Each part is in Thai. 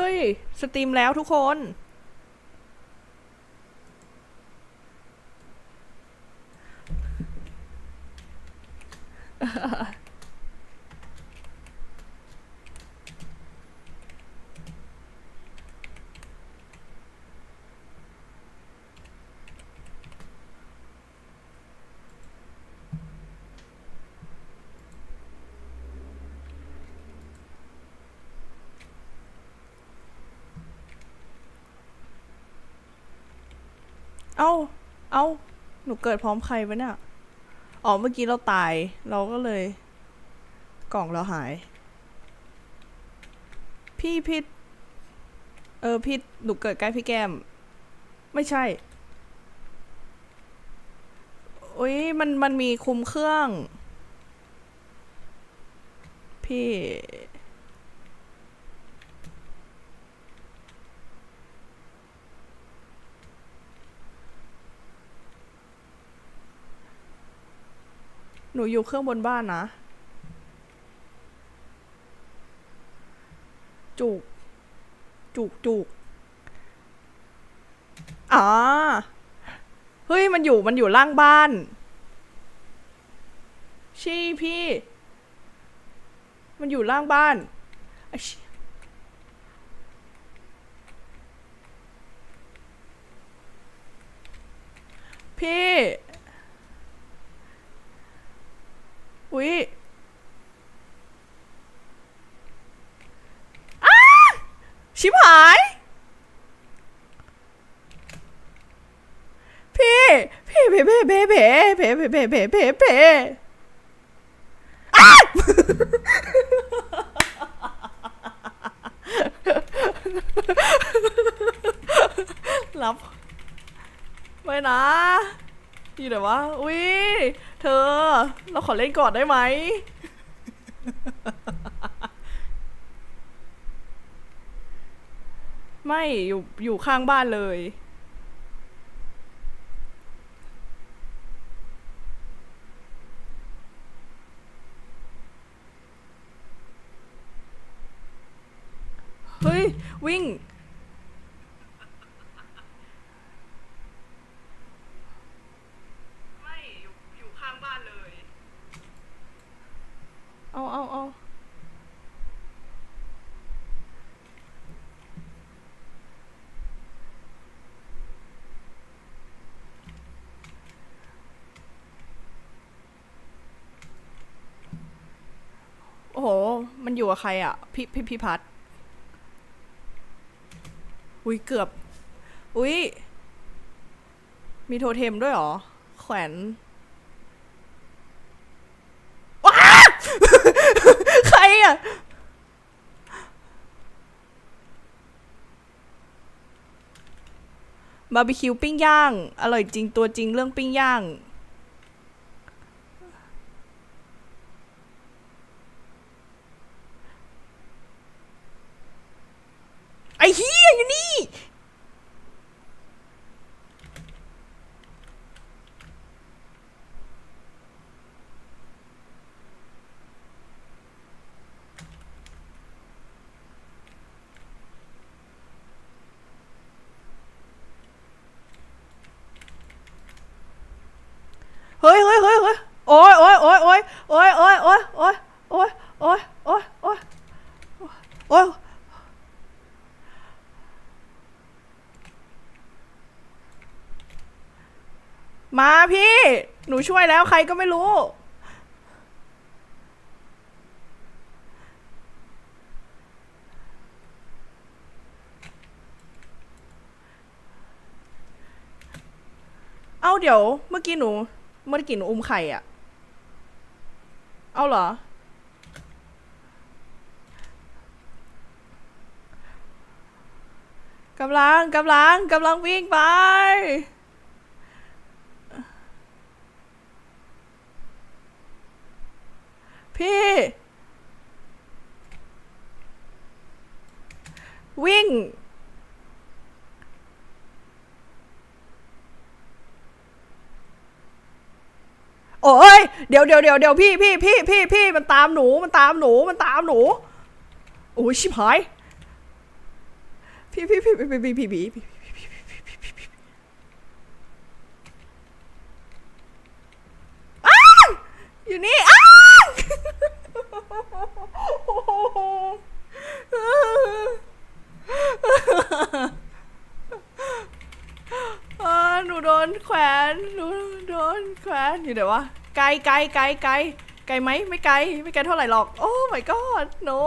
ฮ้ย สตรีมแล้วทุกคน เอ้า เอ้า หนูเกิดพร้อมใครวะเนี่ย อ๋อ เมื่อกี้เราตาย เราก็เลย กล่องเราหาย พี่พิษเออพี่หนูเกิดใกล้พี่แก้ม ไม่ใช่อุ้ยมันมันมีคุมเครื่อง พี่ หนูอยู่เครื่องบนบ้านนะ จุก จุกจุกอ่าเฮ้ย มันอยู่มันอยู่ล่างบ้าน ชี่พี่ มันอยู่ล่างบ้านพี่ อุ๊ยชิบหาย พี่พี่เพ่เพ่เพ่เพ่เพ่เพ่เพ่เพ่เพ่เพ่อ้ารับ ไม่นะ อยู่ไหนวะ อุ้ย เธอ เราขอเล่นก่อนได้ไหม ไม่อยู่อยู่ข้างบ้านเลย เฮ้ย วิ่ง ไม่อยู่อยู่ข้างบ้านเลย เอาเอาเอาโอ้โห มันอยู่กับใครอะ พี่พี่พี่พัด อุ้ยเกือบ อุ้ยมีโทเทมด้วยเหรอ แขวน ว้า ใคร อะบาร์บีคิวปิ้งย่าง อร่อยจริงตัวจริงเรื่องปิ้งย่าง ไอ้เฮียอยู่นี่ เฮ้ยเฮ้ยเฮ้ยเฮ้ย โอ้ยโอ้ยโอ้ยโอ้ยโอ้ยโอ้ยโอ้ยโอ้ยโอ้ยโอ้ยโอ้ยโอ้ยโอ้ยมาพี่ หนูช่วยแล้วใครก็ไม่รู้ เอาเดี๋ยว เมื่อกี้หนู เมื่อกี้หนูอุ้มไข่อะ เอาเหรอ กำลัง กำลัง กำลังวิ่งไป พี่ วิ่ง เดี๋ยวเดี๋ยวเดี๋ยวเดี๋ยวพี่พี่พี่พี่พี่มันตามหนูมันตามหนูมันตามหนูโอ้ยชิบหายพี่พี่พี่พี่พี่พี่พี่พี่ยู่นี่อ้าหนูโดนแขวน หนูโดนแขวน อยู่ไหนวะ ไกลไกลไกลไกลไกลไหมไม่ไกลไม่ไกลเท่าไหร่หรอก โอ้ my god no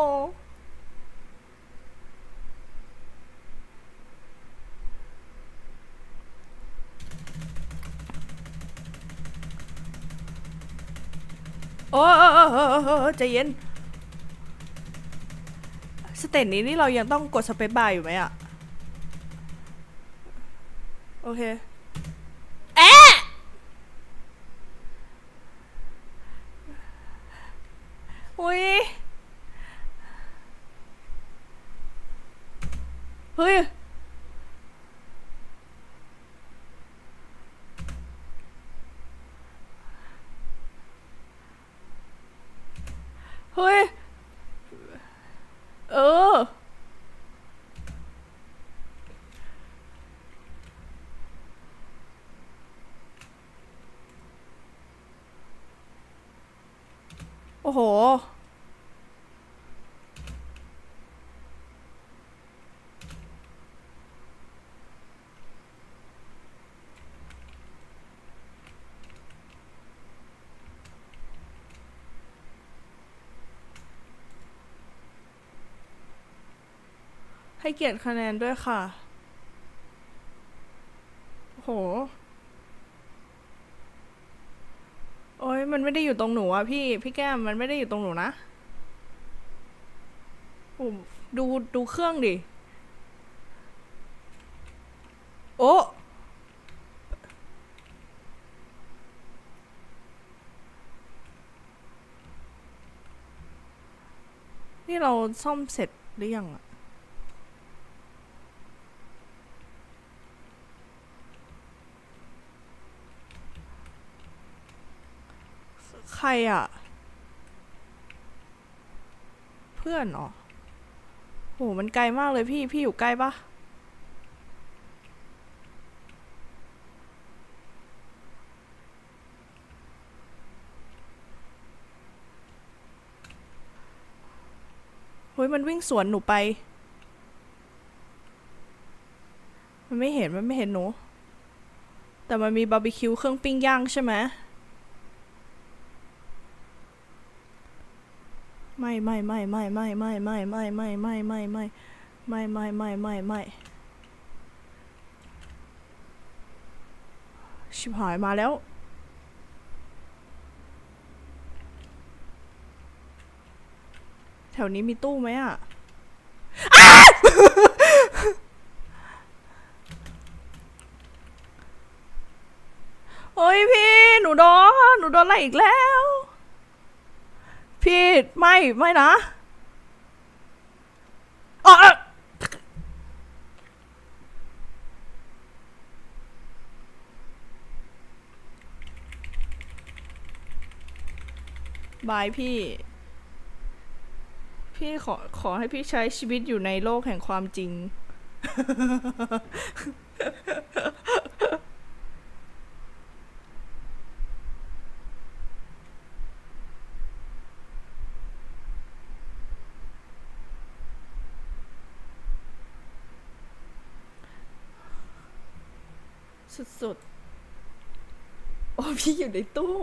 โอ้เออเออเออเออเออใจเย็น สเตจนี้นี่เรายังต้องกดสเปซบาร์อยู่ไหมอะโอเค แอะอุ้ย เฮ้ย เฮ้ย เออ โอ้โห ให้เกียรติคะแนนด้วยค่ะ โห โอ้ยมันไม่ได้อยู่ตรงหนูอะพี่ พี่แก้มมันไม่ได้อยู่ตรงหนูนะโอ้ดูดูเครื่องดิ โอ้นี่เราซ่อมเสร็จหรือยังอะ ใค รอะ เพื่อนเหรอโหมันไกลมากเลยพี่ พี่อยู่ใกล้ปะเฮ้ยมันวิ่งสวนหนูไป มันไม่เห็น มันไม่เห็นหนู แต่มันมีบาร์บีคิวเครื่องปิ้งย่างใช่ไหม ไม่ไม่ไม่ไม่ไม่ไม่ไม่ไม่ไม่ไม่ไม่ไม่ไม่ไม่ไม่ไม่ไม่ไม่ชิบหายมาแล้ว แถวนี้มีตู้ไหมอะโอ้ยพี่ หนูโดน หนูโดนอะไรอีกแล้ว พี่ไม่ไม่นะอ๋ออ่อายพี่ พี่ขอขอให้พี่ใช้ชีวิตอยู่ในโลกแห่งความจริง สุดๆ โอ้พี่อยู่ในตู้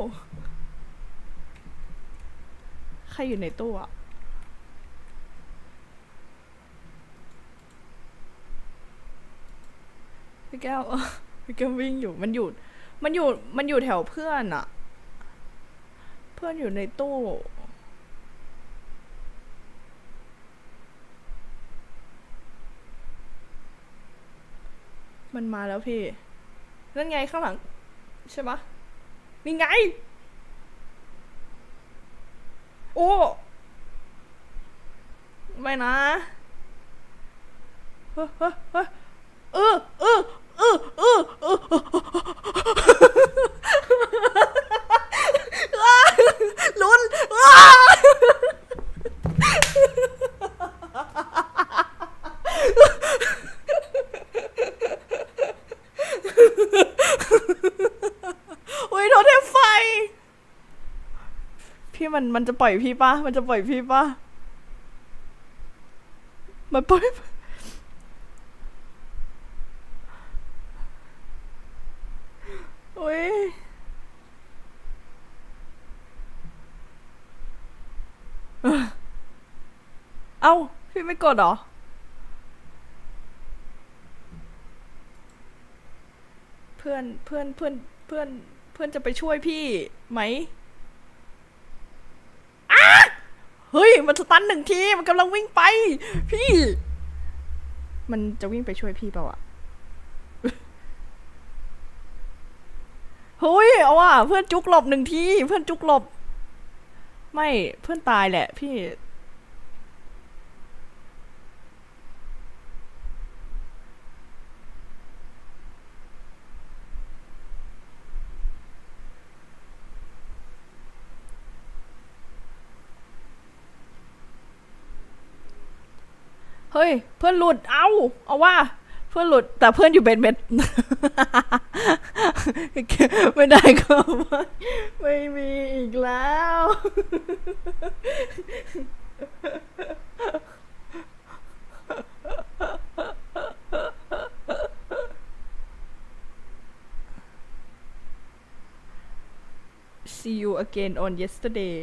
ใครอยู่ในตู้อะพี่แก้วพี่แก้ววิ่งอยู่ มันอยู่ มันอยู่ มันอยู่แถวเพื่อนอะเพื่อนอยู่ในตู้ มันมาแล้วพี่ นั่นไงข้างหลัง ใช่ปะนี่ไง โอ้ ไม่นะ เฮ้ยเฮ้ยเฮ้ยเออเออเออเออเอออ้าลุ้นอ้า มันมันจะปล่อยพี่ปะมันจะปล่อยพี่ปะมันปล่อยโอ้ยเอ้า พี่ไม่กดเหรอเพื่อนเพื่อนเพื่อนเพื่อนเพื่อนจะไปช่วยพี่ไหมอ้า เฮ้ย มันสตันหนึ่งที มันกำลังวิ่งไป พี่ มันจะวิ่งไปช่วยพี่เปล่าอะเฮ้ย เอาว่ะเพื่อนจุกหลบหนึ่งที เพื่อนจุกหลบ ไม่ เพื่อนตายแหละ พี่ ฮ้ย เพื่อนหลุด เอาเอาว่า เพื่อนหลุด แต่เพื่อนอยู่เบ็ดเบ็ดไม่ได้ก็ไม่ไม่มีอีกแล้ว See you again on yesterday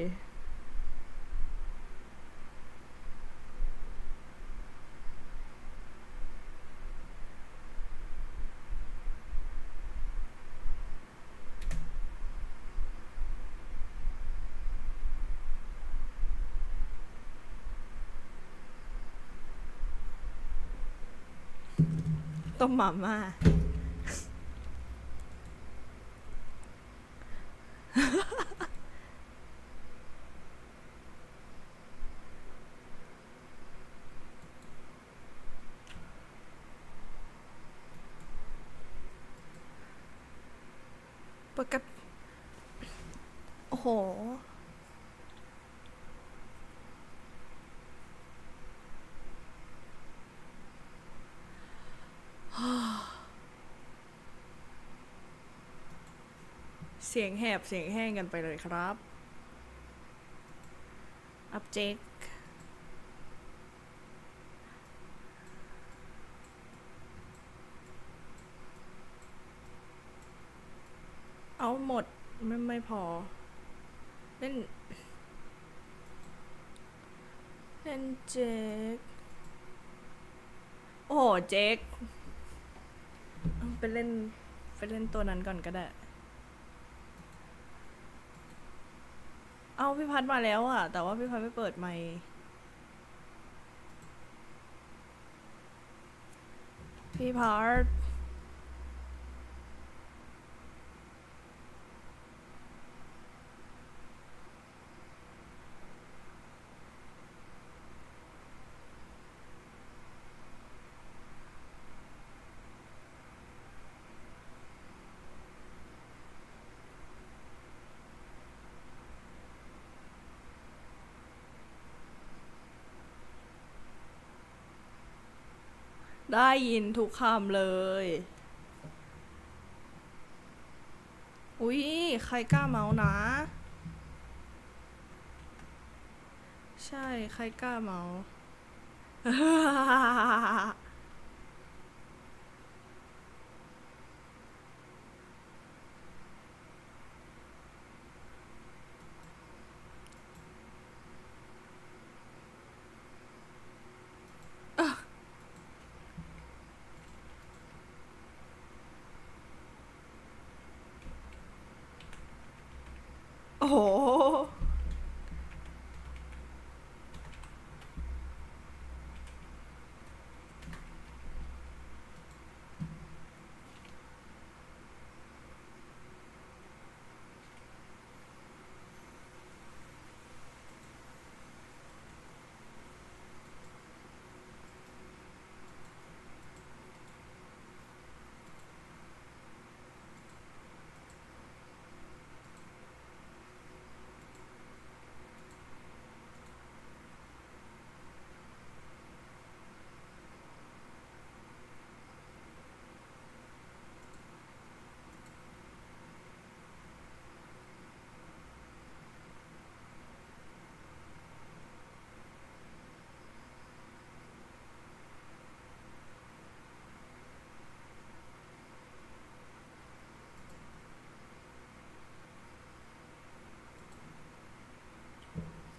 ต้มมาม่า ปกติโอ้โห เสียงแหบเสียงแห้งกันไปเลยครับอัปเจกเอาหมดไม่ไม่พอ เล่น เล่นเจกโอ้โหเจกเอาไปเล่น ไปเล่นตัวนั้นก่อนก็ได้ เอาพี่พัดมาแล้วอะแต่ว่าพี่พัดไม่เปิดไมค์พี่พัด ได้ยินทุกคำเลย อุ๊ย ใครกล้าเมาส์นะ ใช่ ใครกล้าเมาส์